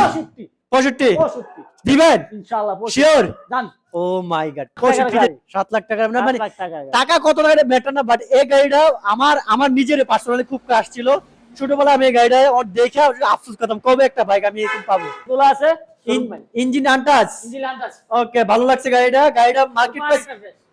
পঁয়ষট্টি। পঁয়ষট্টি? দিবেন? শিওর ও মাই গড পঁয়ষট্টি গাড়ি। সাত লাখ টাকা মানে টাকা টাকা কত টাকা ম্যাটার না বাট এই গাড়িটা আমার আমার নিজের পার্সোনালি খুব কাজ ছিল। ছোটবেলা আমি গাড়িটা ওর দেখে আফসোস করতাম কবে একটা বাইক আমি এরকম পাবো? তোলা আছে ইঞ্জিন আনটাচ ইঞ্জিন ওকে ভালো লাগছে গাড়িটা। গাড়িটা মার্কেট প্রাইস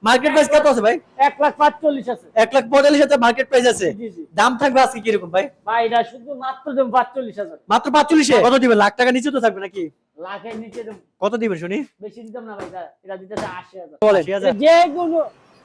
মার্কেট প্রাইস কত আছে ভাই? এক লাখ পাঁচচল্লিশ আছে। এক লাখ পঁয়তাল্লিশ হাজার মার্কেট প্রাইস আছে। দাম থাকবে আজকে কীরকম ভাই? ভাই এটা শুধু মাত্র দেব পাঁচচল্লিশ হাজার। মাত্র পাঁচচল্লিশে? কত দিবেন লাখ টাকা নিচে তো থাকবে নাকি? লাখের নিচে দেব। কত দিবেন শুনি? বেশি দিতাম না ভাই এটা- এটা দিতেছে আশি হাজার। বলেন। যে কোনো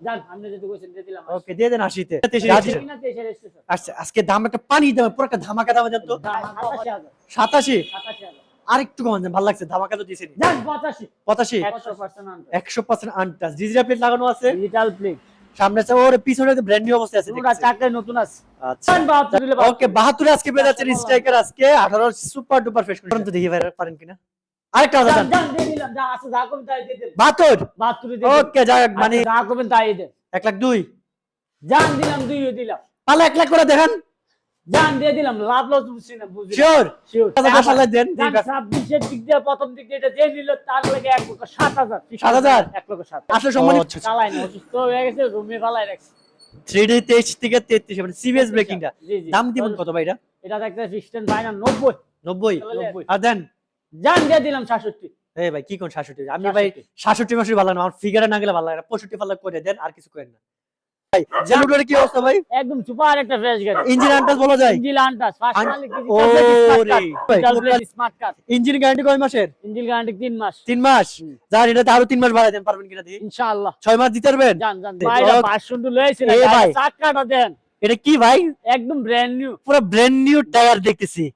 যান আচ্ছা, আচ্ছা। আজকে দাম একটা পানি দাম পুরো একটা ধামাকা দাম জানতো। ভালো লাগছে ধামাকা তো আনটাস ডিজিটাল প্লেট লাগানো আছে? ডিজিটাল প্লেট সামনে আছে ওর পিছনে ব্র্যান্ড আছে নতুন আচ্ছা। ওকে 72 আজকে আজকে। 18 সুপার ডুপার ফেস দেখি পারেন কিনা। আরেকটা জান। আলাদা দিলাম যা আছে যা করবেন তাই দিয়ে দেন। বাহাত্তর? বাহাত্তর দিয়ে দেন। ওকে যাক মানে যা করবেন তাই দেন। এক লাখ দুই। জান দিলাম দুইও দিলাম। পালা এক লাখ করে দেখান। জান দিয়ে দিলাম লাভ লস বুঝছি না বুঝছি শিওর শিওর দশ দেন জান ছাব্বিশের দিক দিয়ে প্রথম দিক দিয়ে এটা যে নিল তার লাগে এক লক্ষ সাত হাজার। সাত হাজার? এক লক্ষ সাত আসলে সম্মানিত চালাই না অসুস্থ হয়ে গেছে রুমে পালাই রাখছে। থ্রি ডি তেইশ থেকে তেত্রিশ মানে সিবিএস ব্রেকিংটা। দাম দিবেন কত ভাই এটা? এটা দেখতে ফিক্সড ফাইনাল। আর দেন। জান দিয়ে দিলাম সাতষট্টি। এই ভাই কি কোন শাশুটি আমি ভাই শাশুটি মাসুটি ভালো না আমার ফিগারে না গেলে ভালো লাগে না। পঁয়ষট্টি পাল্লা করে দেন আর কিছু করেন না। কি অবস্থা ভাই? একদম সুপার একটা ফ্রেশ গাড়ি। ইঞ্জিন আন্টাস বলা যায়? Engine untouched. Smart card engine guarantee কয় মাসের? ইঞ্জিন গ্যারান্টি তিন মাস। তিন মাস? যার এটাতে আরও তিন মাস বাড়াই দেন পারবেন কিনা ইনশাআল্লাহ। ছয় মাস দিতে পারবেন? জান জান ভাই ও- পাঁচশো লয়েছিল এ চাকাটা দেন। এটা কি ভাই? একদম ব্র্যান্ড নিউ পুরো ব্র্যান্ড নিউ টায়ার দেখতেছি।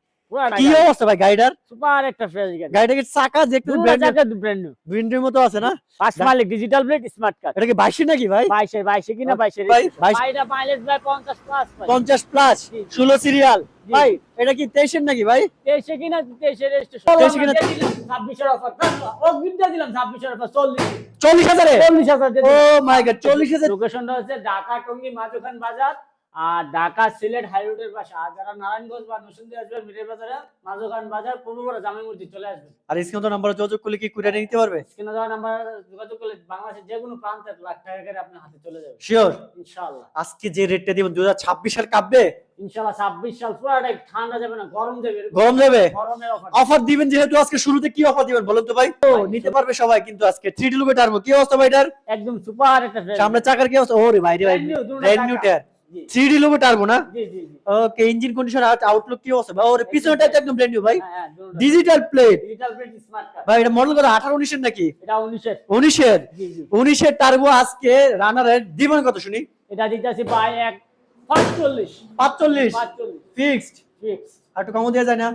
কি অবস্থা ভাই গাড়িটার? সুপার একটা ফ্রেশ গাড়ি। গাড়িটা কি চাকা দেখতে ব্র্যান্ড চাকা ব্র্যান্ড নিউ ব্র্যান্ডের মতো আছে না? ফার্স্ট মালিক ডিজিটাল প্লেট স্মার্ট কার্ড এটা কি বাইশে নাকি ভাই? বাইশে বাইশে কিনা বাইশে ভাই, বাইশ- মাইলেজ ভাই পঞ্চাশ প্লাস ভাই। পঞ্চাশ প্লাস জি। ষোলো সিরিয়াল ভাই এটা কি তেইশের নাকি ভাই? তেইশে কিনা তেইশে রেজিস্ট্রেশন তেইশে কিনা- ছাব্বিশের অফার অগ্রিম দিয়ে দিলাম ছাব্বিশের অফার চল্লিশ। হাজারে? চল্লিশ হাজার ও মাই গড লোকেশনটা হচ্ছে ঢাকা টঙ্গী মাঝখান বাজার। আর ঢাকা সিলেট হাই রোডের পাশে। আর যারা নারায়ণগঞ্জ বা আসবেন মিরের বাজারে মাঝখান বাজার পূর্বপাড়া জামে মসজিদ চলে আসবেন আর স্ক্রিন তো নাম্বার যোগাযোগ করলে কি কুরিয়ারে নিতে পারবে? স্ক্রিনে দেওয়া নাম্বার যোগাযোগ করলে বাংলাদেশের যে কোনো প্রান্তে লাখ টাকা করে আপনার হাতে চলে যাবে। শিওর ইনশাআল্লাহ। আজকে যে রেটটা দিবেন দু হাজার ছাব্বিশ সাল কাঁপবে? ইনশাআল্লাহ ছাব্বিশ সাল পুরাটাই ঠান্ডা যাবে না গরম যাবে গরম যাবে? গরমের অফার অফার দিবেন যেহেতু আজকে শুরুতে কি অফার দিবেন বলেন তো ভাই? তো নিতে পারবে সবাই কিন্তু আজকে থ্রি ডি টার্বো কি অবস্থা ভাই এটার? একদম সুপার একটা সামনে চাকার কি অবস্থা? ওরে ভাই রে ভাই brand new tyre three D লুকে টার্বো না? জি জি জি। ওকে ইঞ্জিন কন্ডিশন আউটলুক কি অবস্থা? ভাই ওরে পিছনটা তো একদম ব্র্যান্ড নিউ ভাই। Digital plate digital print smart card ভাই এটা মডেল কত? আঠারো উনিশের নাকি? এটা উনিশের। উনিশের। জি জি। উনিশের টার্বো আজকে রানারের দিবেন কত শুনি? এটা দিতেছি পাই এক পাঁচচল্লিশ। পাঁচচল্লিশ। পাঁচচল্লিশ। ফিক্সড ফিক্স আর একটু কমও দেওয়া যায় না?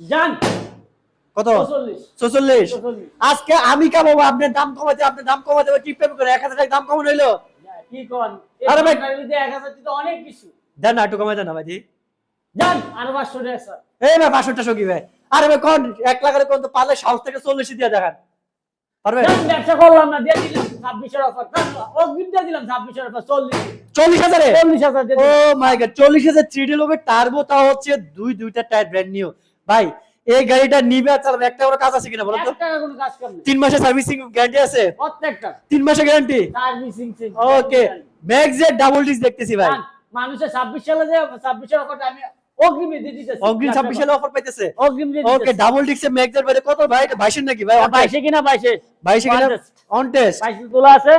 জান। কত? চল্লিশ আজকে আমি কামাবো আপনার দাম কমাতে আপনার দাম কমাতে হবে টিপ করে? এক হাজার টাকা দাম কমানো হইল? কি কন? আরে ভাই- এক হাজার তো অনেক কিছু। দেন একটু কমাই দেন ভাই জান আরও পাঁচশো টাকা স্যার। এই ভাই পাঁচশো টাকা কি ভাই। আরে ভাই কোন এক লাখের কোন তো পারলে সাহস থেকে চল্লিশ দিয়ে দেখান। পারবে? ব্যবসা করলাম না দিয়ে দিলাম ছাব্বিশের অফার অগ্রিম দিয়ে দিলাম ছাব্বিশের অফার চল্লিশ। চল্লিশ হাজারে? চল্লিশ হাজার দিয়ে ও মাই গড চল্লিশ হাজার থ্রি ডি লোকের টার্বো তা হচ্ছে দুই দুইটা টায়ার ব্র্যান্ড নিউ ভাই এই গাড়িটা নিবে আর চালাবে। একটা করে কাজ আছে কিনা বলো তো? কোনো তিন মাসের সার্ভিসিং গ্যারান্টি আছে? প্রত্যেকটা। তিন মাসের গ্যারান্টি? সার্ভিসিং ওকে ম্যাক্সের ডাবল ডিস দেখতেছি ভাই। মানুষের সালে যে আমি অগ্রিম ছাব্বিশ সালে অফার পাইতেছে? ওকে ডাবল বাইরে কত? ভাই বাইশের নাকি ভাই? বাইশে কিনা বাইশে? বাইশে কিনা? অন টেস্ট বাইশে তোলা আছে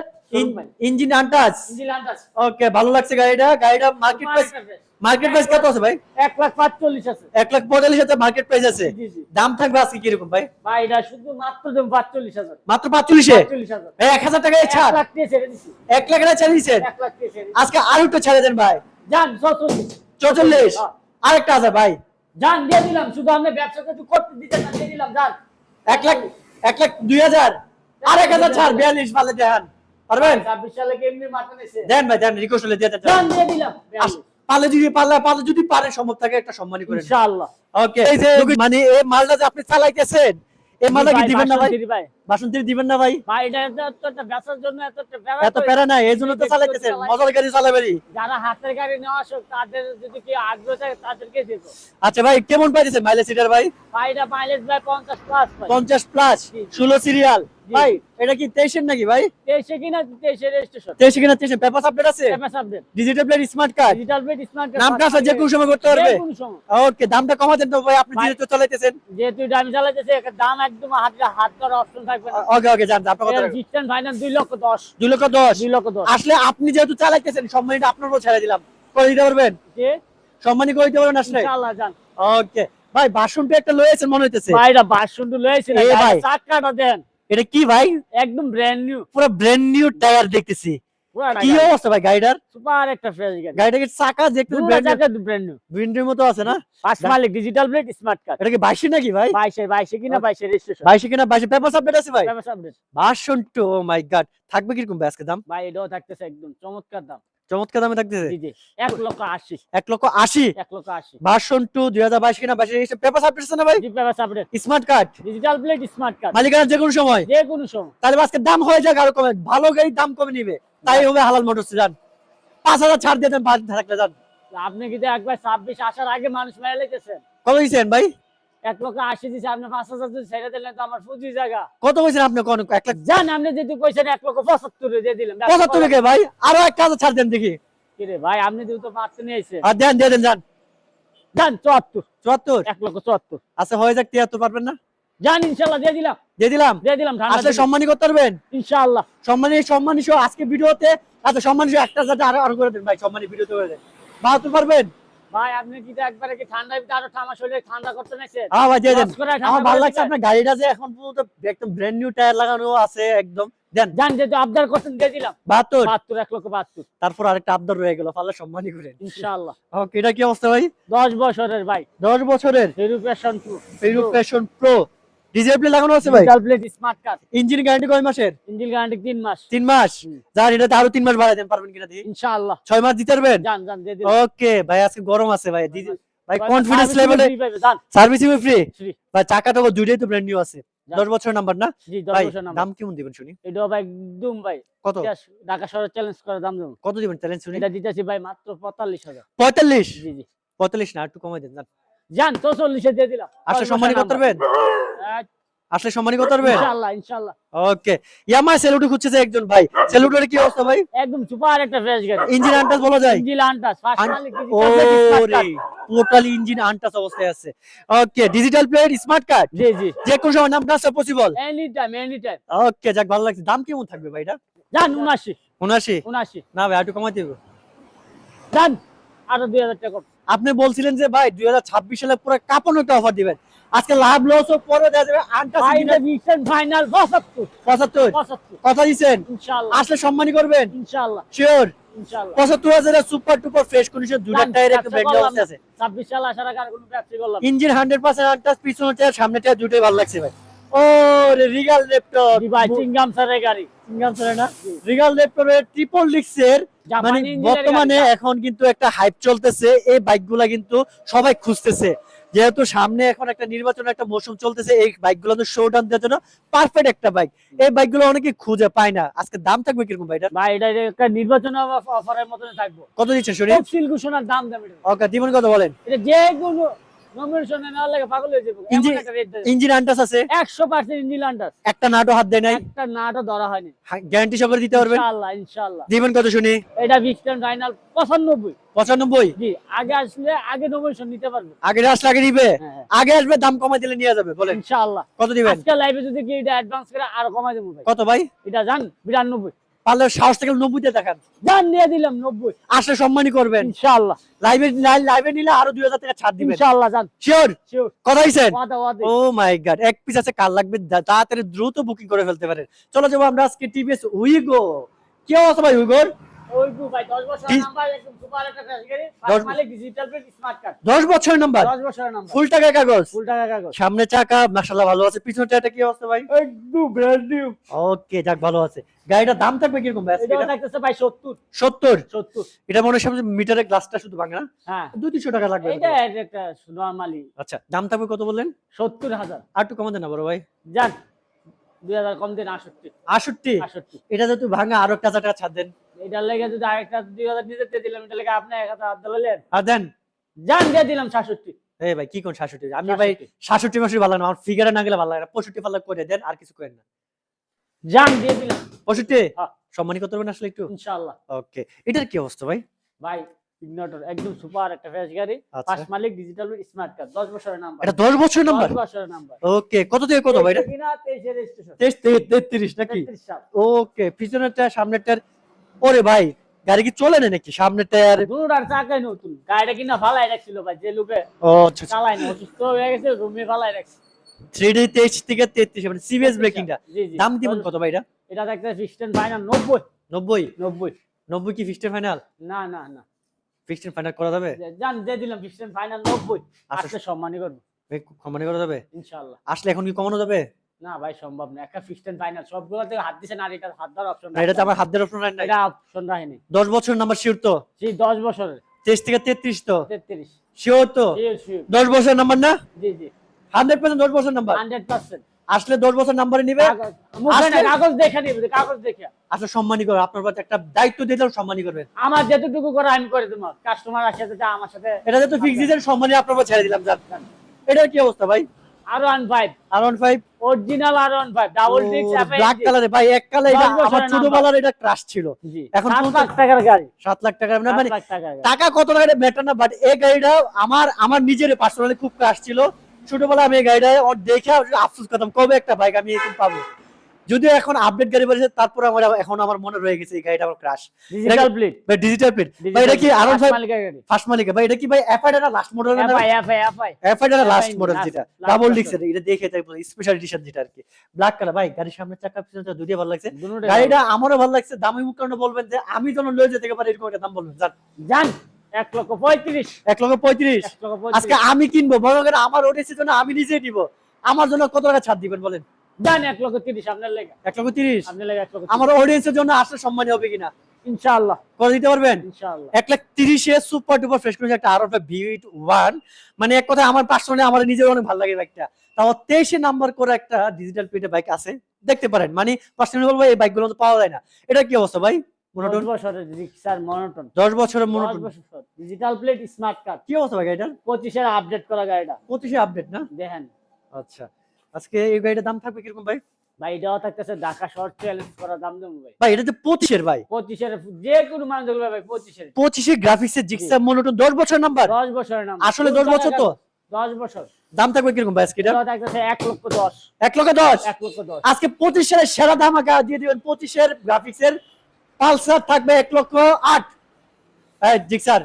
ইঞ্জিন আনটাচ? ইঞ্জিন আন্দাজ ওকে ভালো লাগছে গাড়িটা। গাড়িটা মার্কেট প্রাইস মার্কেট প্রাইস কত আছে ভাই? এক লাখ পাঁচচল্লিশ আছে। এক লাখ পঁয়তাল্লিশ হাজার মার্কেট প্রাইস আছে। দাম থাকবে আজকে কীরকম ভাই? ভাই এটা শুধু মাত্র দেবো পাঁচচল্লিশ হাজার। মাত্র পাঁচচল্লিশে? পাঁচচল্লিশ হাজার। এক হাজার টাকা এক ছাড় লাখ দিয়ে ছেড়ে দিছি। এক লাখ টাকা ছেড়ে দিচ্ছেন এক লাখ দিয়ে ছেড়ে আজকে আর একটু ছেড়ে দেন ভাই। যান চৌচল্লিশ। চৌচল্লিশ? হ্যাঁ। আরেকটা আছে ভাই। যান দিয়ে দিলাম। শুধু আপনি করতে দিতে না দিয়ে দিলাম যান। এক লাখ এক লাখ দুই হাজার? আর এক হাজার ছাড় বিয়াল্লিশ পালে দেখান পারবেন? ছাব্বিশ সালে কেমনি মাথা নিছে দেন ভাই দেন রিকোয়েস্ট হলে দিয়ে দেন। দিয়ে দিলাম আস- পারলে যদি পারলে পারলে যদি পারেন সম্ভব থাকে একটা সম্মানই করেন ইনশাআল্লাহ। ওকে এই যে মানে এই মালটা যে আপনি চালাইতেছেন এই মালটা কি দিবেন না ভাই? বাসন্তী দিবেন না ভাই? ভাই এটা একটা জন্য এত একটা এত প্যারা নাই এই জন্য তো চালাইতেছেন। মজার গাড়ি চালাবেরি যারা হাতের গাড়ি নেওয়া আসুক তাদের যদি কি আগ্রহ থাকে তাদেরকে দিব। আচ্ছা ভাই কেমন পাইতেছেন মাইলেজ সিটার ভাই? ভাই এটা মাইলেজ ভাই পঞ্চাশ প্লাস ভাই। পঞ্চাশ প্লাস জি। ষোলো সিরিয়াল জি। ভাই এটা কি তেইশের নাকি ভাই? তেইশে কিনা তেইশে রেজিস্ট্রেশন তেইশে কিনা তেইশে? পেপার আপডেট আছে? MS update digital plate smart card digital paid smart নাম ট্রান্সফার যে কোনো সময় করতে পারবে। কোনো সময়। ওকে দামটা কমা দেন তো ভাই আপনি যেহেতু চালাইতেছেন। যেহেতু দামি চালাইতেছে দাম একদম হাত হাত করার অপশন থাকবে না। ওকে ওকে জান আপনার কথা ডিস্টেন্স ফাইনাল দুই লক্ষ দশ। দুই লক্ষ দশ? দুই লক্ষ দশ। আসলে আপনি যেহেতু চালাইতেছেন সম্মানিটা আপনার উপর ছেড়ে দিলাম। করে দিতে পারবেন? যে সম্মানী করে দিতে পারবেন আসলে? ইনশাআল্লাহ জান ওকে ভাই বাসনটা একটা লয়েছেন মনে হইতেছে। ভাই এটা বাসন্তী লয়েছে এ ভাই। চাকাটা দেন। এটা কি ভাই? একদম ব্র্যান্ড নিউ পুরো ব্র্যান্ড নিউ টায়ার দেখতেছি। কি অবস্থা ভাই গাড়িটার? সুপার একটা ফ্রেশ গাড়ি। গাড়িটা কি চাকা দেখতে ব্র্যান্ড চাকা ব্র্যান্ড নিউ ব্র্যান্ডের মতো আছে না? পাঁচ মালিক ডিজিটাল প্লেট স্মার্ট কার্ড এটা কি বাইশে নাকি ভাই? বাইশে বাইশে কিনা বাইশে রেজিস্ট্রেশন বাইশে কিনা বাইশে পেপার আপডেট আছে ভাই? ব্যবসা update version two oh my god থাকবে কীরকম ভাই আজকে দাম? ভাই এটাও থাকতেছে একদম চমৎকার দাম। চমৎকার দামে থাকতেছে? এক লক্ষ আশি। এক লক্ষ আশি? এক লক্ষ আশি। ভার্সন টু দুই হাজার বাইশ কিনা? বাইশে পেপার আপডেট না ভাই? Update smart card? Digital plate smart card মালিকানা যে কোনো সময়। যে কোনো সময়। তাহলে আজকে দাম হয়ে যাক আরও কমে। ভালো গাড়ি দাম কমে নিবে। তাই হবে হালাল মোটরস যান। পাঁচ হাজার ছাড় দিয়ে দেন থাকলে যান। আপনি কিন্তু একবার ছাব্বিশ আসার আগে মানুষ মেরে লেগেছেন কত দিয়েছেন ভাই? এক লক্ষ আশি দিচ্ছে আপনি পাঁচ হাজার যদি ছেড়ে দিলেন তো আমার পুঁজি জায়গা। কত বলছেন আপনি এক লাখ? জান আপনি যদি কইছেন এক লক্ষ পঁচাত্তরে দিয়ে দিলাম পঁচাত্তর কে ভাই? আরও এক হাজার ছাড় দেন দেখি। কিরে ভাই আপনি যেহেতু নিয়েছেন আর দেন দিয়ে দেন যান চুয়াত্তর। চুয়াত্তর? এক লক্ষ চুয়াত্তর। আচ্ছা হয়ে যাক তিয়াত্তর পারবেন না? জান ইনশাল্লাহ দিয়ে দিলাম। দিয়ে দিলাম? দিয়ে দিলাম আসলে সম্মানী করতে পারবেন? ইনশাআল্লাহ সম্মানী সম্মানী আজকে ভিডিওতে আচ্ছা সম্মানী একটা যাতে আরও আরও করে দেন ভাই সম্মানী ভিডিওতে করে দেন। বাহাত্তর পারবেন? ভাই আপনি কি একবারে কি ঠান্ডায় আরও ঠামা শরীরে ঠান্ডা করতে নাইছেন হ্যাঁ ভাই দেন। দশ ঠান্ডা আমার ভালো লাগছে আপনার গাড়িটা যে এখন পুরো একদম ব্র্যান্ড নিউ টায়ার লাগানো আছে একদম। দেন। জান যেহেতু আবদার করছেন দিয়ে দিলাম। এক লক্ষ বাহাত্তর। তারপর আরেকটা আবদার রয়ে গেল পারলে সম্মানই করে ইনশাআল্লাহ। ওকে এটা কি অবস্থা ভাই? দশ বছরের ভাই। দশ বছরের? ভেরিফিকেশন প্রো প্যাশন প্রো ডিজেল প্লে লাগানো আছে ভাই? Digital plate smart card engine guarantee কয় মাসের? ইঞ্জিন গ্যারান্টি তিন মাস। তিন মাস? হুম। যার এটাতে আরও তিন মাস বাড়াই দেন পারবেন কিনা দিয়ে ইনশাআল্লাহ। ছয় মাস দিতে পারবেন? জান জান দিয়ে দিলাম। ওকে ভাই আজকে গরম আছে ভাই ভাই কনফিডেন্স লেভেলে সার্ভিসিং ফ্রি ভাই দুইটাই তো ব্র্যান্ড নিউ আছে। যান। দশ বছর নাম্বার না? জি দশ ভাই বছর নাম দাম কেমন দিবেন শুনি? এটাও ভাই একদম ভাই। কত? ঢাকা শহরে চ্যালেঞ্জ করে দাম দেবো। কত দিবেন চ্যালেঞ্জ শুনি? এটা দিতেছি ভাই মাত্র পঁয়তাল্লিশ হাজার। পঁয়তাল্লিশ? জি জি। পঁয়তাল্লিশ না একটু কমাই দেন যান। জান চৌচল্লিশে দিয়ে দিলাম। আসলে সম্মানী করতে পারবেন আসলে সম্মানী করতে পারবেন ইনশাআল্লাহ ইনশাআল্লাহ। ওকে। ইয়ামা সেলুটু খুঁজছে একজন ভাই। সেলুটের কি অবস্থা ভাই? একদম সুপার একটা ফ্রেশ গাড়ি। ইঞ্জিন আনটাস বলা যায়? ইঞ্জিন আনটাস ফার্স্ট মালিক ওরে টোটালি ইঞ্জিন আনটাস অবস্থায় আছে। Okay digital plate smart card জি জি। যে কোনো সময় নাম transfer possible any time any time okay যাক ভালো লাগছে। দাম কেমন থাকবে ভাই এটা? জান উনাশি উনাশি উনাশি না ভাই একটু কমাই দিব। জান আরও দুই হাজার টাকা কম। আপনি বলছিলেন যে ভাই দুই হাজার ছাব্বিশ সালে পুরো কাপানো একটা অফার দিবেন। আজকে লাভ লস ও পরে দেওয়া যাবে। ফাইনাল পঁচাত্তর। পঁচাত্তর। কথা দিচ্ছেন? আসলে সম্মানী করবেন? শিওর পঁচাত্তর হাজার সুপার টুপার ফ্রেশ কন্ডিশন দুটা টায়ার একটা ব্যবসা ব্র্যান্ড করলাম। অবস্থা না। আছে। ছাব্বিশ সাল আসার আগে আর কোনো করলাম ইঞ্জিন হান্ড্রেড পার্সেন্ট আনটাস পিছনে টায়ার সামনে টায়ার দুটোই ভালো লাগছে ভাই। ও রিগাল ল্যাপটপ ভাই চিংগাম স্যারের গাড়ি। সিঙ্গাম চলে না? রিগাল ল্যাপটপের ট্রিপল ডিক্সের মানে বর্তমানে এখন কিন্তু একটা হাইপ চলতেছে। এই বাইকগুলা কিন্তু সবাই খুঁজতেছে। যেহেতু সামনে এখন একটা নির্বাচন একটা মৌসুম চলতেছে এই বাইকগুলো তো শো ডাউন দেওয়ার জন্য পারফেক্ট একটা বাইক এই বাইকগুলো অনেকে খুঁজে পায় না। আজকে দাম থাকবে কীরকম ভাই ভাই এটা একটা নির্বাচন অফারের মতন থাকব। কত দিচ্ছে শুনি? তফসিল ঘোষণার দাম দাম ওকে দিবেন কত বলেন? এটা যে কোনো নমিনেশনে না লাগে পাগল হয়ে যাব। ইঞ্জিন- ইঞ্জিন আন্টাস আছে? একশো পার্সেন্ট ইঞ্জিন আন্ডার একটা নাটও হাত দেয় নাই। একটা নাটও ধরা হয়নি। গ্যারান্টি সহকারে দিতে পারবেন? ইনশাআল্লাহ ইনশাআল্লাহ। দিবেন কত শুনি? এটা ফাইনাল জি আগে আসলে আগে নমিনেশন নিতে পারবে। আগে আসলে আগে নিবে হ্যাঁ, হ্যাঁ। আগে আসবে দাম কমাই দিলে নিয়ে যাবে বলেন। ইনশাআল্লাহ। কত দিবেন? আজকে লাইভে যদি কি এটা অ্যাডভান্স করে আর কমাই দেবো ভাই। কত ভাই? এটা জান বিরানব্বই। পারলে সাহস থেকে নব্বইতে দেখান। জান নিয়ে দিলাম নব্বই। আসলে সম্মানই করবেন। ইনশাআল্লাহ। লাইভে লাইভে নিলে আরও দুই হাজার টাকা ছাড় দিবেন। ইনশাআল্লাহ জান শিওর? ও মাই গড এক পিস আছে কাল লাগবে? তাড়াতাড়ি দ্রুত বুকিং করে ফেলতে পারেন। চলো যাব আমরা আজকে টিভিএস উইগো কি অবস্থা ভাই উইগোর ওই টু ভাই 10 বছরের কি- নাম্বার একদম সুপার একটা ফ্রেশ গাড়ি দশ ফার্স্ট মালিক ডিজিটাল প্লেট স্মার্ট কার্ড দশ বছর নাম্বার 10 বছরের নাম্বার ফুল টাকা কাগজ? ফুল টাকা কাগজ। সামনে চাকা মাশাআল্লাহ ভালো আছে। পিছনে চাকা কি অবস্থা ভাই? ওকে যাক ভালো আছে। গাড়িটার দাম থাকবে কীরকম ভাই আজকে? এটা এটা? থাকতেছে ভাই 70 সত্তর? এটা মনে হয় মিটারের গ্লাসটা শুধু ভাঙা না? হ্যাঁ। দুই তিনশো টাকা লাগবে আচ্ছা দাম থাকবে কত বললেন? 70000 আর একটু কমাতে না বড় ভাই। যান 2000 কম দিন 68 আষট্টি 68 এটা যেহেতু ভাঙা আরও একটা টাকা ছাড় দেন। এটার লেগে যদি আরেকটা 2000 দিতে দিয়ে দিলাম এটা লেগে আপনি 1000 হাত দিলেন আর দেন। দিয়ে দিলাম 66 এই ভাই কি কোন আমি ভাই ভালো না আমার ফিগারে না গেলে ভালো লাগে পঁয়ষট্টি পাল্লা করে দেন আর কিছু করেন না। দিয়ে দিলাম। পঁয়ষট্টি? হ্যাঁ। সম্মানী করতে পারবেন আসলে একটু? ইনশাআল্লাহ। ওকে। এটার কি অবস্থা ভাই? ভাই ইগনোটর একদম সুপার একটা ফ্রেশ গাড়ি। আচ্ছা। ফার্স্ট মালিক ডিজিটাল স্মার্ট কার্ড 10 বছরের নাম্বার এটা দশ বছর নাম্বার 10 বছরের নাম্বার ওকে কত থেকে কত ভাই এটা? কিনা 23 এর রেজিস্ট্রেশন তেইশ থেকে তেত্রিশ নাকি? 33 সাল। ওকে পিছনেরটা সামনেরটার ওরে ভাই গাড়ি কি চলে না নাকি? সামনের টায়ার দুটার চাকাই নতুন। গাড়িটা কিনা ফালাই রাখছিল ভাই যে লোকে ও আচ্ছা চালাই না অসুস্থ হয়ে গেছে রুমে ফালাই রাখছে। থ্রি ডি তেইশ থেকে তেত্রিশ মানে সিবিএস ব্রেকিংটা দাম দিবেন কত ভাই এটা? এটা দেখতে ফিক্সড ফাইনাল 90 নব্বই। 90 নব্বই। কি ফিক্সড ফাইনাল না না না। ফিক্সড ফাইনাল করা যাবে? জান দিয়ে দিলাম ফিক্সড ফাইনাল 90 আচ্ছা। আসলে সম্মানই করব। ভাই, কমানি করা যাবে? ইনশাআল্লাহ। আসলে এখন কি কমানো যাবে? না ভাই সম্ভব না। একটা ফিক্সড ফাইনাল সবগুলো থেকে হাত দিছেন আর এটা হাত দেওয়ার অপশন না এটাতে আমার হাত দেওয়ার অপশন নাই। এটা অপশন রাখেনি। দশ বছর নাম্বার শিওর তো? 10 তেইশ থেকে তেত্রিশ তো? 33 শিওর তো? শিওর বছর নাম্বার না? জি জি। হান্ড্রেড পার্সেন্ট দশ বছর নাম্বার 100% আসলে দশ বছর নাম্বারে নিবে? কাগজ না, কাগজ দেখে নিবে কাগজ দেখে। আসলে সম্মানী করবে আপনার প্রতি একটা দায়িত্ব দিলেও সম্মানী করবেন আমার যেটুকু করে আমি করে দেবো। কাস্টমার আসে যেটা আমার সাথে এটা যেহেতু ফিক্স দিয়েছেন সম্মানী আপনার উপর ছেড়ে দিলাম যান। এটার কি অবস্থা ভাই? অরিজিনাল ডাবল ব্ল্যাক কালারে ভাই এক কালার এটা দশ আমার ছোট এটা ক্রাশ ছিল। এখন লাখ টাকার গাড়ি। মানে গাড়ি। টাকা কত টাকা ম্যাটার না বাট এই গাড়িটা আমার আমার নিজের পার্সোনালি খুব ক্রাশ ছিল। ছোটবেলা আমি এই গাড়িটা দেখে আফসোস করতাম কবে একটা বাইক আমি এরকম পাবো? যদিও এখন আপডেট গাড়ি বেরিয়েছে তারপর আমার এখন আমার মনে রয়ে গেছে এই গাড়িটা আমার ক্রাশ ডিজিটাল প্লেট ভাই ডিজিটাল প্লেট ভাই এটা কি আর ফাইভ মালিকের গাড়ি। ফার্স্ট মালিক ভাই এটা কি ভাই এফআই না লাস্ট মডেল না এফআই এফআই এফআই এফআই না লাস্ট মডেল যেটা। Double version। ডিক্স এটা দেখে তাই স্পেশাল এডিশন যেটা আর কি। ব্ল্যাক কালার ভাই গাড়ির সামনে চাকা পিছনে দুটোই ভালো লাগছে। গাড়িটা আমারও ভালো লাগছে। দামি মুখ কারণে বলবেন যে আমি যখন লয়ে যেতে পারি এরকম একটা দাম বলবেন। জান জান এক লক্ষ পঁয়ত্রিশ। এক লক্ষ পঁয়ত্রিশ। আজকে আমি কিনবো বড় করে আমার ওডিসির জন্য আমি নিজে নিব। আমার জন্য কত টাকা ছাড় দিবেন বলেন? জান এক লক্ষ তিরিশ আপনার লেগে। এক লক্ষ তিরিশ? আপনার লেগে এক লক্ষ আমার অডিয়েন্সের জন্য আসলে সম্মানী হবে কিনা? ইনশাআল্লাহ। করে দিতে পারবেন? ইনশাআল্লাহ। এক লাখ তিরিশে সুপার ডুপার ফ্রেশ করে একটা আর একটা ভিউইট ওয়ান মানে এক কথা আমার পার্সোনালি আমার নিজের অনেক ভালো লাগে বাইকটা তাও তেইশে নাম্বার করে একটা ডিজিটাল প্লেটের বাইক আছে। দেখতে পারেন। মানে পার্সোনালি বলব এই বাইকগুলো তো পাওয়া যায় না। এটা কি অবস্থা ভাই? মনোটন বছরের রিক্সার মনোটন দশ বছরের মনোটন বছর। ডিজিটাল প্লেট স্মার্ট কার্ড কি অবস্থা ভাই আপডেট করা গাড়িটা। আপডেট না? দেখেন। আচ্ছা। আজকে এই গাড়িটার দাম থাকবে কীরকম ভাই? ভাই এটাও থাকতেছে ঢাকা শর্ট চ্যালেঞ্জ করা দাম দেবো ভাই। ভাই এটা তো পঁচিশের ভাই। পঁচিশের যে কোনো মানুষ ভাই পঁচিশের। পঁচিশে গ্রাফিক্সের জিক্সা মনোটন দশ বছর নাম্বার দশ বছরের নাম আসলে দশ বছর তো? দশ বছর। দাম থাকবে কীরকম ভাই আজকে এক লক্ষ দশ। এক লক্ষ দশ? এক লক্ষ দশ। আজকে পঁচিশ সালের সেরা ধামাকা দিয়ে দিবেন পঁচিশের গ্রাফিক্সের পালসার থাকবে এক লক্ষ আট। জিক্সার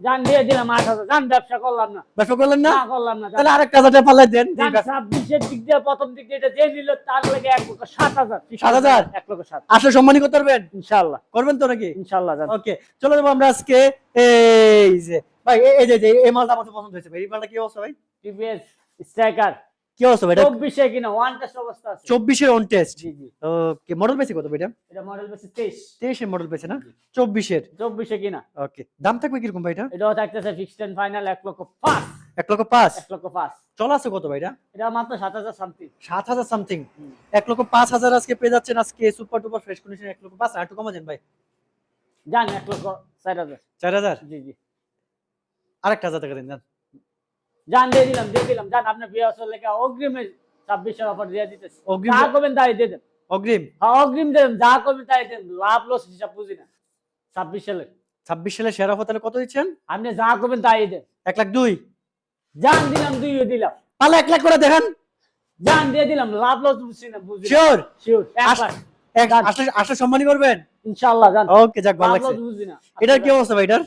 জান দিয়ে দিলাম আট হাজার জান ব্যবসা করলাম না। ব্যবসা করলেন না? না করলাম না। তাহলে আরেকটা হাজার টাকা পাল্লাই দেন ছাব্বিশের দিক দিয়ে প্রথম দিক দিয়ে যে নিল তার লেগে এক লক্ষ সাত হাজার। সাত হাজার? এক লক্ষ সাত। আসলে সম্মানী করতে পারবেন? ইনশাল্লাহ করবেন তো নাকি? ইনশাল্লাহ ওকে চলো যাব আমরা আজকে এই যে ভাই এই- যে এই মালটা আমার পছন্দ হয়েছে। ভাই এই মালটা কি অবস্থা ভাই? TVS Striker. কি অবস্থা এটা চব্বিশে কিনা ওয়ান টেস্ট অবস্থা আছে। চব্বিশের অন টেস্ট জি জি। ওকে মডেল পেয়েছে কত এটা? এটা মডেল বেশি তেইশ। তেইশের মডেল পেয়েছে না? চব্বিশের? চব্বিশে কিনা ওকে দাম থাকবে কীরকম ভাই এটা? এটাও থাকতেছে ফিক্সড এন্ড ফাইনাল এক লক্ষ পাঁচ। এক লক্ষ পাঁচ? এক লক্ষ পাঁচ। চলা আছে কত ভাই এটা? এটা মাত্র সাত হাজার সামথিং সাত হাজার সামথিং এক লক্ষ পাঁচ হাজার আজকে পেয়ে যাচ্ছেন আজকে সুপার টুপার ফ্রেশ কন্ডিশন এক লক্ষ পাঁচ আর একটু কমা দেন ভাই। জান এক লক্ষ চার হাজার। চার হাজার? জি জি। আরেকটা হাজার টাকা দিন যান। জান দিয়ে দিলাম দিয়ে দিলাম। জান আপনার বিয়ে আসলে লেখা অগ্রিমে ছাব্বিশের অফার দিয়ে দিতেছি। অগ্রিম যা করবেন তাই দিয়ে দেন। অগ্রিম? হ্যাঁ, অগ্রিম দেন। যা করবেন তাই দেন। লাভ লস হিসাব বুঝি না। ছাব্বিশ সালে ছাব্বিশ সালে সেরা অফার তাহলে কত দিচ্ছেন? আপনি যা করবেন তাই দেন। এক লাখ দুই? জান দিলাম দুইও দিলাম। তাহলে এক লাখ করে দেখান। জান দিয়ে দিলাম। লাভ লস বুঝছি না বুঝি শিওর শিওর এক আসলে আসলে সম্মানী করবেন? ইনশাআল্লাহ জান। ওকে যাক ভালো লাগছে। এটার কি অবস্থা ভাই এটার?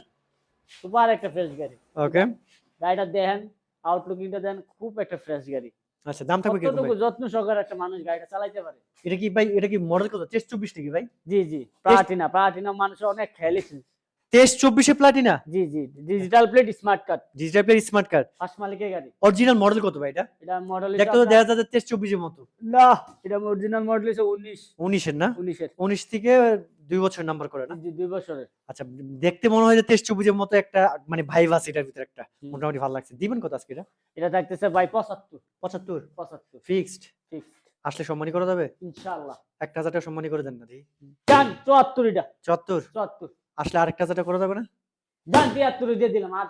সুপার একটা ফ্রেশ গাড়ি। ওকে গাড়িটা দেখেন। আউটলুকিংটা দেন খুব একটা ফ্রেশ গাড়ি আচ্ছা দাম থাকবে কীরকম যত্ন সহকারে একটা মানুষ গাড়িটা চালাইতে পারে এটা কি ভাই এটা কি মডেল কত তেইশ চব্বিশ নাকি ভাই জি জি প্লাটিনা প্লাটিনা মানুষ অনেক খেলেছে তেইশ চব্বিশে প্লাটিনা জি জি digital plate smart card digital plate smart card first মালিকের গাড়ি অরিজিনাল মডেল কত ভাই এটা এটা মডেল দেখতে তো দেখা যাচ্ছে তেইশ চব্বিশের মতো না এটা অরিজিনাল মডেল হচ্ছে উনিশ উনিশের না উনিশের উনিশ থেকে দুই বছর নাম্বার করে না? দুই বছরের। আচ্ছা দেখতে মনে হয় যে তেইশ চব্বিশের মতো একটা মানে ভাইভ আছে এটার ভিতরে একটা। মোটামুটি ভালো লাগছে। দিবেন কত আজকে এটা? এটা থাকতেছে ভাই পঁচাত্তর। পঁচাত্তর? পঁচাত্তর। ফিক্সড ফিক্সড আসলে সম্মানী করা যাবে? ইনশাআল্লাহ। একটা হাজার টাকা সম্মানী করে দেন না দেখি জান চুয়াত্তর এটা। চুয়াত্তর? চুয়াত্তর। আসলে আরেকটা হাজার টাকা করা যাবে না? জান তিয়াত্তর দিয়ে দিলাম আর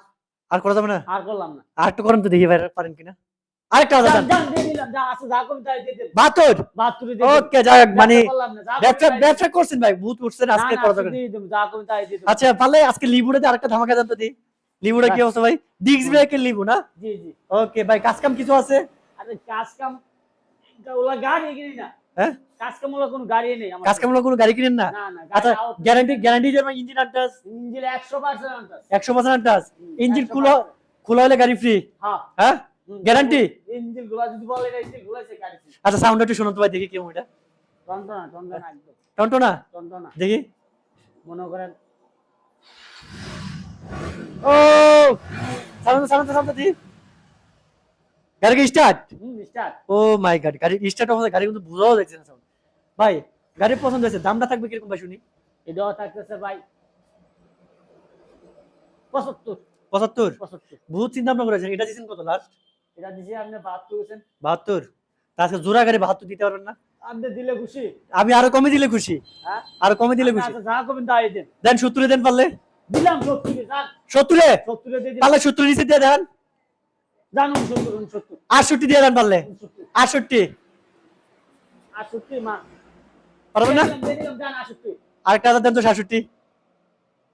আর করা যাবে না? আর করলাম না। আর একটু করেন তো দেখি ভাই পারেন কিনা? আরেকটা হাজার বাহাত্তর? ওকে যাই হোক, মানে ব্যবসা ব্যবসা করছেন ভাই উঠছেন দিলাম। আজকে। আচ্ছা পারলে আজকে লিবুটাতে আরেকটা ধামাকা দেন তো লিবুটা কি। ভাই? ডিক্স ব্রেকের লিবু না? জি জি। ওকে ভাই কাজ কাম কিছু আছে? আরে কাজ কাম ওলা গাড়ি কিনি না। হ্যাঁ? কাজ কাম ওলা কোনো গাড়ি নেই কাজ কাম কোনো গাড়ি কিনেন না? আচ্ছা guarantee engine untouched engine 100% untouched. একশো পার্সেন্ট আনটাস হুম, ইঞ্জিন 100% খোলা হলে গাড়ি ফ্রি হ্যাঁ। হ্যাঁ? Guarantee? ইঞ্জিনগুলা যদি বলে ইঞ্জিন গুলাইছে গাড়ি আচ্ছা সাউন্ড একটু শুনুন তো ভাই দেখি কেমন এটা। টনটনা টনটনা একদম। টন্টনা? টনটনা। দেখি। মনে করেন। ও! সাউন্ড সাউন্ড সাউন্ড দি গাড়ি কি স্টার্ট হুম স্টার্ট ও মাই গড গাড়ি স্টার্ট অবস্থা গাড়ি কিন্তু বুঝাও যাচ্ছে না sound। ভাই গাড়ির পছন্দ হয়েছে দামটা থাকবে কীরকম ভাই শুনি? এটাও থাকতেছে ভাই পঁচাত্তর। পঁচাত্তর? পঁচাত্তর। বহুত চিন্তা ভাবনা করেছেন এটা দিচ্ছেন কত লাস্ট এটা দিছি আপনি বাহাত্তর গেছেন বাহাত্তর? তা আজকে জোড়া গাড়ি বাহাত্তর দিতে পারবেন না? আপনি দিলে খুশি। আমি আরও কমে দিলে খুশি। হ্যাঁ? আরও কমে দিলে খুশি। আচ্ছা, যা করবেন তাই দেন। দেন পারলে। দিলাম যান। দিয়ে পারলে সত্তর নিচে দিয়ে দেন। জান দিয়ে দেন পারলে। মা। পারবেন না? দিলাম, আরেকটা দেন তো সাতষট্টি।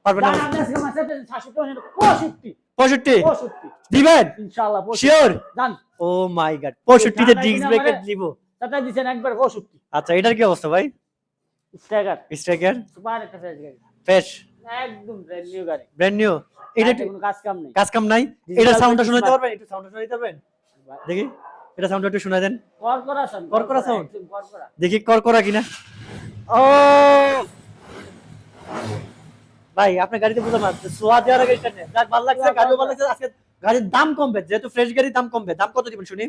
পারবেন না? আপনি আজকে পঁয়ষট্টি। দিবেন? ইনশাআল্লাহ শিওর যান ও মাই গড পঁয়ষট্টিতে ডিস্ক মানে- দিব। দিছেন একবার পঁয়ষট্টি। আচ্ছা এটার কি অবস্থা ভাই? স্ট্রাইকার। স্ট্রাইকার? সুপার একটা ফ্রেশ গাড়ি। ফ্রেশ। একদম ব্র্যান্ড নিউ গাড়ি। ব্র্যান্ড নিউ এটা কোনো কাজ কাম নেই। কাজ কাম নাই? এটা সাউন্ডটা শোনাতে। পারবেন? একটু সাউন্ডটা শোনাতে পারবেন? দেখি। এটা সাউন্ডটা একটু শোনা দেন। করকরা সাউন্ড করকরা করকরা। দেখি করকরা কিনা। ও! ভাই আপনার গাড়িতে বুঝলাম না সোয়া দেওয়ার আগে এটা নেই যাক ভালো লাগছে গাড়িও ভালো লাগছে আজকে গাড়ির দাম কমবে যেহেতু ফ্রেশ গাড়ির দাম কমবে। দাম কত দিবেন শুনি?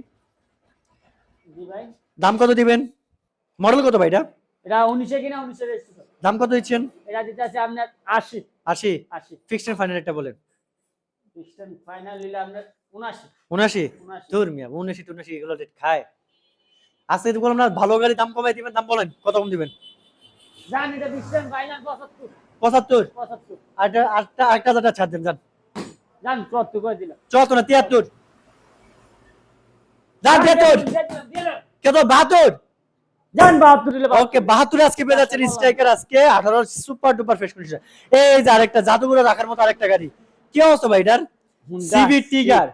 দাম কত দিবেন? মডেল কত ভাই এটা? এটা উনিশে কিনা উনিশে রেজিস্ট্রেশন দাম কত দিচ্ছেন? এটা দিতে আছে আপনার আশি। আশি? আশি। ফিক্সড এন্ড ফাইনাল একটা বলেন। সিস্টেম ফাইনাল নিলে আপনার উনাশি। উনাশি? ধুর মিয়া উনিশি টুনাশি এগুলো রেট খায়। আজকে তো বললাম না ভালো গাড়ি দাম কমাই দিবেন দাম বলেন কত কম দিবেন? জান এটা সিস্টেম ফাইনাল পঁচাত্তর। পঁচাত্তর। পঁচাত্তর। আটটা আটটা আটটা হাজার ছাড় দেন যান। জান চুয়াত্তর করে দিলাম। চুয়াত্তর না তিয়াত্তর। যান তিয়াত্তর। দিলাম। কত বাহাত্তর জান বাহাত্তর। ওকে বাহাত্তরে আজকে পেয়ে যাচ্ছেন স্ট্রাইকার আজকে আঠারো সুপার ডুপার ফ্রেশ কন্ডিশন এই যে আরেকটা জাদুগুলো রাখার মতো আরেকটা গাড়ি। কি অবস্থা ভাই এটার? সিবি টিগার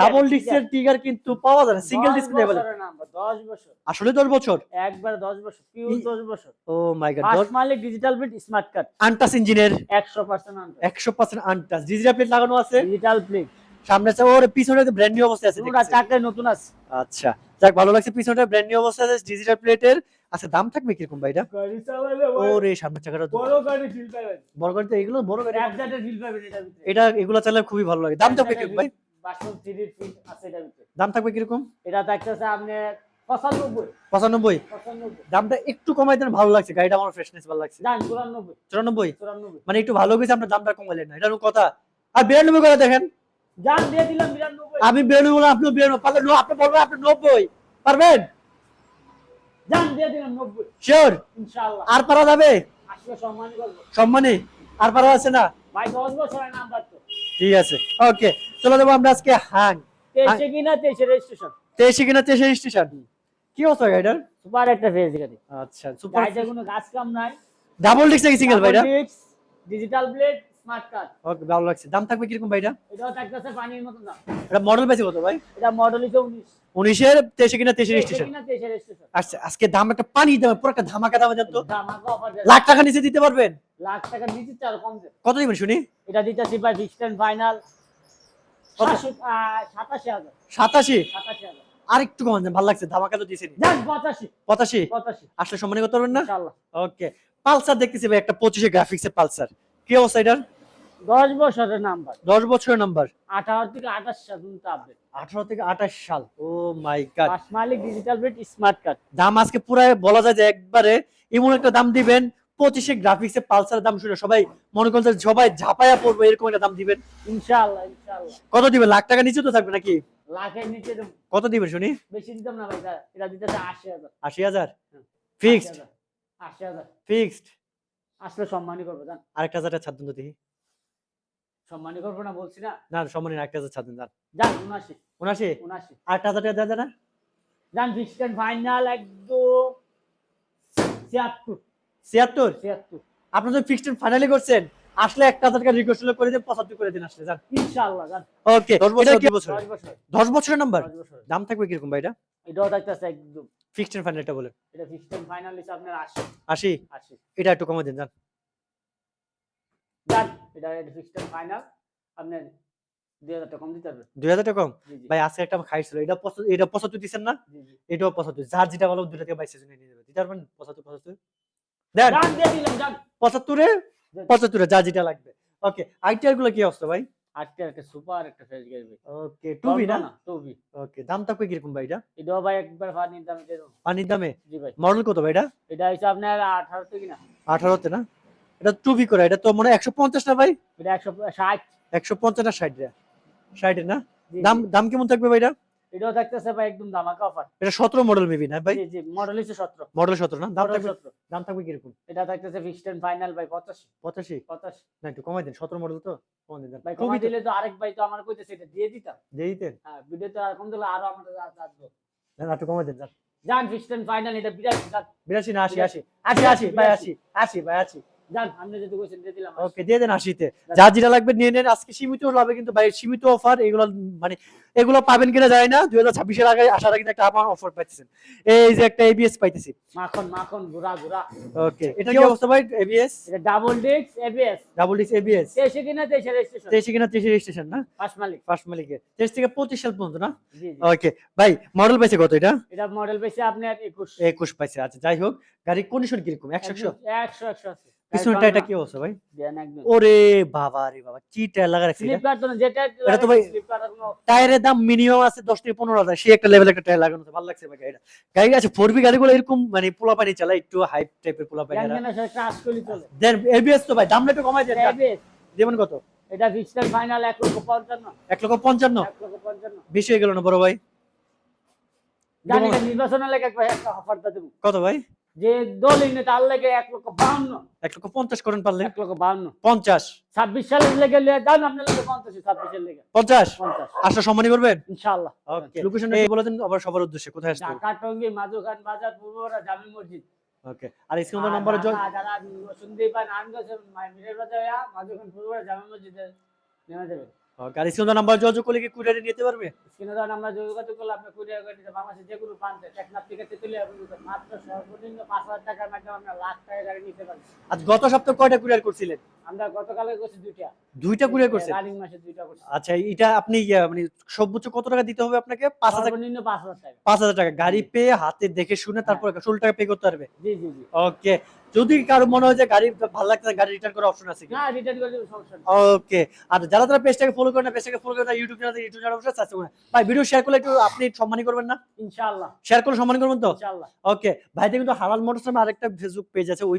ডাবল ডিস্কের টিগার কিন্তু পাওয়া যায় না সিঙ্গেল ডিস্ক নেবেন 10 বছর। আসলে দশ বছর? একবার 10 বছর পিওর 10 বছর। Oh my god first Malik digital plate smart card untouched ইঞ্জিনের 100% আনতে একশো পার্সেন্ট আনটাস ডিজিটাল প্লেট লাগানো আছে? ডিজিটাল প্লেট সামনে আছে ওর পিছনে ব্র্যান্ড নিউ অবস্থায় আছে পুরো চাকায় নতুন আছে। আচ্ছা যাক ভালো লাগছে পিছনে ব্র্যান্ড নিউ অবস্থায় আছে ডিজিটাল প্লেটের আচ্ছা দাম থাকবে কীরকম ভাই এটা? গাড়ি চালালে ওরে সামনের চাকাটা বড় গাড়ি ফিল পাবেন। বড় গাড়ি তো এগুলো বড় গাড়ি এক জাতের ফিল পাবেন ভিতরে। এটা এগুলো চালালে খুবই ভালো লাগে। দাম থাকবে কীরকম ভাই? বাসন থ্রির ফিল আছে এটার ভিতরে। দাম থাকবে কীরকম? এটা থাকতেছে আপনি 95 পঁচানব্বই? 95 দামটা একটু কমাই দেন ভালো লাগছে। গাড়িটা আমার ফ্রেশনেস ভালো লাগছে। জান 94 চুরানব্বই? 94 মানে একটু ভালো গেছে আপনার দামটা কমাইলেন না এটার কথা। আর বিরানব্বই করে দেখেন। জান দিয়ে দিলাম 92 আমি বিরানব্বই বললাম আপনি বিরানব্বই। পারলে no, আপনি বলবেন আপনি নব্বই। পারবেন? জান দিয়ে দিলাম 90 শিওর ইনশাআল্লাহ। আর পারা যাবে? আসলে করব। আর পারা আছে না? ভাই 10 বছরের নাম্বার তো। ঠিক আছে। ওকে চলে যাব আমরা আজকে হাং। 23 কিনা 23 রেজিস্ট্রেশন কিনা তেইশে স্টেশন কি অবস্থা গাড়িটার সুপার একটা ফেজ গাড়ি আচ্ছা সুপার গাড়িতে কোনো কাজ কাম নাই। ডাবল ডিস্ক নাকি সিঙ্গেল ভাইটা digital plate smart card okay ভালো লাগছে। দাম থাকবে কীরকম ভাইটা? এটাও থাকতেছে পানির মতো দাম। এটা মডেল বেশি কত ভাই? এটা মডেল হিসেবে 19 উনিশের তেইশে কিনা 23 স্টেশন কিনা 23 রেজিস্ট্রেশন আচ্ছা আজকে দাম একটা পানি দাম পুরো একটা ধামাকা দাম জানতো ধামাকা অফার লাখ টাকা নিচে দিতে পারবেন? লাখ টাকা নিচে চাল কম কত দিবেন শুনি? এটা দিতেছি ভাই ফিক্সড ফাইনাল কত? সাতাশি হাজার। সাতাশি? সাতাশি হাজার। আরেকটু কমান ভালো লাগছে ধামাকা তো দিয়েছেন পঁচাশি। পঁচাশি? পঁচাশি। আসলে সম্মানী করতে পারবেন না? ওকে পালসার দেখতেছি ভাই একটা পঁচিশে গ্রাফিক্স এর পালসার। কি অবস্থা এটার? দশ বছরের নাম্বার। দশ বছরের নাম্বার। আঠারো থেকে আঠাশ পর্যন্ত আপডেট আঠারো থেকে আঠাশ সাল। ও মাই পাঁচ মালিক ডিজিটাল স্মার্ট কার্ড দাম আজকে পুরো বলা যায় যে একবারে এমন একটা দাম দিবেন পঁচিশে গ্রাফিক্স পালসারের দাম শুনে সবাই মনে করেন যে সবাই ঝাপায়া পড়বে এরকম একটা দাম দিবেন। কত দিবেন? লাখ টাকা নিচে তো থাকবে নাকি? লাখের নিচে কত দিবেন শুনি? বেশি দিতাম না ভাই এটা- এটা দিতেছে আশি হাজার। আশি হাজার? ফিক্সড আশি হাজার ফিক্সড আসলে সম্মানই করব জান। আরেকটা টাকা ছাড় দেন তো দেখি। সম্মানই করব না বলছি না? না সম্মানী আরেকটা হাজার ছাড় দেন যান যান উনাশি উনাশি উনাশি আরেকটা হাজার টাকা দেওয়া যায় না? যান ফিক্সড ফাইনাল একদম ছিয়াত্তর। ছিয়াত্তর? ছিয়াত্তর। আপনি তো ফিক্সড ফাইনালি করছেন আসলে একটা হাজার টাকা রিকোয়েস্ট করে দিন পঁচাত্তর করে দিন আসলে যান ইনশাল্লাহ যান ওকে দশ বছর কি বছর। দশ বছর। দশ বছরের নাম্বার দাম থাকবে কীরকম ভাই এটা? এটাও থাকতেছে একদম। ফিক্সড ফাইনালটা বলেন। এটা ফিক্সড ফাইনাল হিসেবে আপনার আশি। আশি? আশি। এটা একটু কমে দিন যান। যান এটা ফিক্সড ফাইনাল আপনার দুই হাজার টাকা কম দিতে পারবেন। দুই হাজার টাকা কম? ভাই আজকে একটা খাইছিল। এটা এটা পঁচাত্তর দিচ্ছেন না? জি জি। এটাও পঁচাত্তর। যার যেটা বলো দুটা থেকে বাইশে নিয়ে যাবে দিতে পারবেন? পঁচাত্তর পঁচাত্তর। দেন। যান দিয়ে দিলাম যান। পঁচাত্তরে? পঁচাত্তরে যা যেটা লাগবে। ওকে আইটিআরগুলো কি অবস্থা ভাই? আজকে একটা সুপার একটা ফেস গেবে ওকে টুবি না? টুবি ওকে দাম থাকবে কীরকম ভাই এটা? ভাই একবার পানির দামে দিয়ে পানির দামে? জি ভাই। মডেল কত ভাই এটা? এটা হচ্ছে আপনার আঠারো কিনা? না আঠারোতে না? এটা টুবি করা এটা তো মনে হয় একশো পঞ্চাশ না ভাই? এটা একশো ষাট। একশো পঞ্চাশ না ষাট ষাটের না? দাম দাম কেমন থাকবে ভাই এটা? এটাও থাকতেছে ভাই একদম ধামাকা অফার এটা সতেরো মডেল মেবি না ভাই? জি জি মডেল হচ্ছে সতেরো। মডেল সতেরো না? দাম থাকবে দাম থাকবে কীরকম? এটা থাকতেছে ফিক্সড এন্ড ফাইনাল ভাই পঁচাশি। পঁচাশি? পঁচাশি। না একটু কমাই দেন সতেরো মডেল তো? কমাই দেন ভাই কমাই দিলে তো আরেক ভাই তো আমার কইতেছে এটা দিয়ে দিতাম। দিয়ে দিতেন? হ্যাঁ ভিডিওতে আর কম দিলে আরও আমরা আসব। না একটু কমাই দেন যান যান ফিক্সড এন্ড ফাইনাল এটা বিরাশি যান। বিরাশি না আশি আশি। ভাই বিরাশি। আশি আশি ভাই আশি। যান আপনি যদি কোয়েশ্চেন দিয়ে দিলাম ওকে দিয়ে দেন আশিতে। যা যেটা লাগবে নিয়ে নেন আজকে সীমিত লাভে কিন্তু ভাই সীমিত অফার এগুলো মানে এগুলো পাবেন কিনা যায় না দুই হাজার আগে আসার আগে একটা আমার অফার পাইতেছেন। এই যে একটা এবিএস পাইতেছি। মাখন মাখন গুড়া গুড়া ওকে এটা কি অবস্থা? ভাই এবিএস এটা ডাবল ডিস্ক এবিএস ডাবল ডিক্স এবিএস তেইশে কিনা তেইশে রেজিস্ট্রেশন তেইশে কিনা তেইশে রেজিস্ট্রেশন না? ফার্স্ট মালিক। ফার্স্ট মালিকের। তেইশ থেকে পঁচিশ সাল পর্যন্ত না? ওকে ভাই মডেল পাইছে কত এটা? এটা মডেল পেয়েছে আপনার একুশ। পাইছে আচ্ছা যাই হোক গাড়ির কন্ডিশন কীরকম? একশো একশো? একশো একশো আছে। পিছনটা এটা কি অবস্থা ভাই? ওরে বাবা রে বাবা কি টায়ার লাগা রাখছে এটা? তো ভাই- টায়ারের দাম মিনিমাম আছে দশ থেকে পনেরো হাজার সে একটা লেভেল একটা টায়ার লাগানো ভালো লাগছে ভাই গাড়িটা। গাড়ি আছে ফোর বি গাড়িগুলো এরকম মানে পোলা পানি চালায় একটু হাইপ টাইপের পোলা পানি দেন এবিএস তো ভাই দামটা একটু কমাই দেন। দেবেন কত? এটা ফিক্সড ফাইনাল এক লক্ষ পঞ্চান্ন। এক লক্ষ পঞ্চান্ন? এক লক্ষ পঞ্চান্ন। বেশি হয়ে গেল না বড় ভাই? নির্বাচনের লেগে একটা অফারটা দেবো। কত ভাই? যে নেই তার লেগে এক লক্ষ বাউন্ন এক লক্ষ পঞ্চাশ করেন পারলে। এক লক্ষ বাউন্ন পঞ্চাশ। ছাব্বিশ সালের লেগে দাম আপনার লেগে পঞ্চাশ ছাব্বিশের লেগে। পঞ্চাশ? পঞ্চাশ। আসলে সম্মানী করবেন? ইনশাল্লাহ ওকে। লোকেশন বলে দেন আবার সবার উদ্দেশ্যে কোথায় আসতে ঢাকা টঙ্গী মাধুখান বাজার পূর্বরা জামি মসজিদ। ওকে। আর স্ক্রিন নাম্বার আর যারা শুনতেই পান আনন্দ মিরের বাজার মাধুখান পূর্বরা জামি মসজিদে নেমে যাবে আর স্ক্রিন নাম্বার যোগাযোগ করলে কি কুরিয়ারে নিতে পারবে? স্ক্রিনে দেওয়া নাম্বার যোগাযোগ করলে আপনি কুরিয়ার করে বাংলাদেশের যে কোনো প্রান্তে টেকনাফ থেকে মাত্র সর্বনিম্ন পাঁচ হাজার টাকার মাধ্যমে আপনার লাখ টাকা গাড়ি নিতে পারবেন আজ গত সপ্তাহে কয়টা কুরিয়ার করছিলেন? আমরা গতকালে করছি দুইটা। দুইটা কুরিয়ার করছেন? রানিং মাসে দুইটা করছি। আচ্ছা এটা আপনি মানে সর্বোচ্চ কত টাকা দিতে হবে আপনাকে? পাঁচ হাজার সর্বনিম্ন পাঁচ হাজার টাকা। পাঁচ হাজার টাকা। গাড়ি পেয়ে হাতে দেখে শুনে তারপর ষোলো টাকা পে করতে পারবে? জি জি জি। ওকে। যদি কারও মনে হয় যে গাড়ি ভালো লাগছে গাড়ি রিটার্ন করার অপশন আছে না রিটার্ন করার সমস্যা নেই। ওকে আর যারা যারা পেজটাকে ফলো করে না পেজটাকে ফলো করেন ইউটিউব চ্যানেল ইউটিউব চ্যানেল অবশ্যই সাবস্ক্রাইব ভাই ভিডিও শেয়ার করলে একটু আপনি সম্মানী করবেন না? ইনশাআল্লাহ। শেয়ার করলে সম্মান করবেন তো? ইনশাআল্লাহ। ওকে ভাইদের কিন্তু হালাল মোটরস নামে আরেকটা ফেসবুক পেজ আছে ওই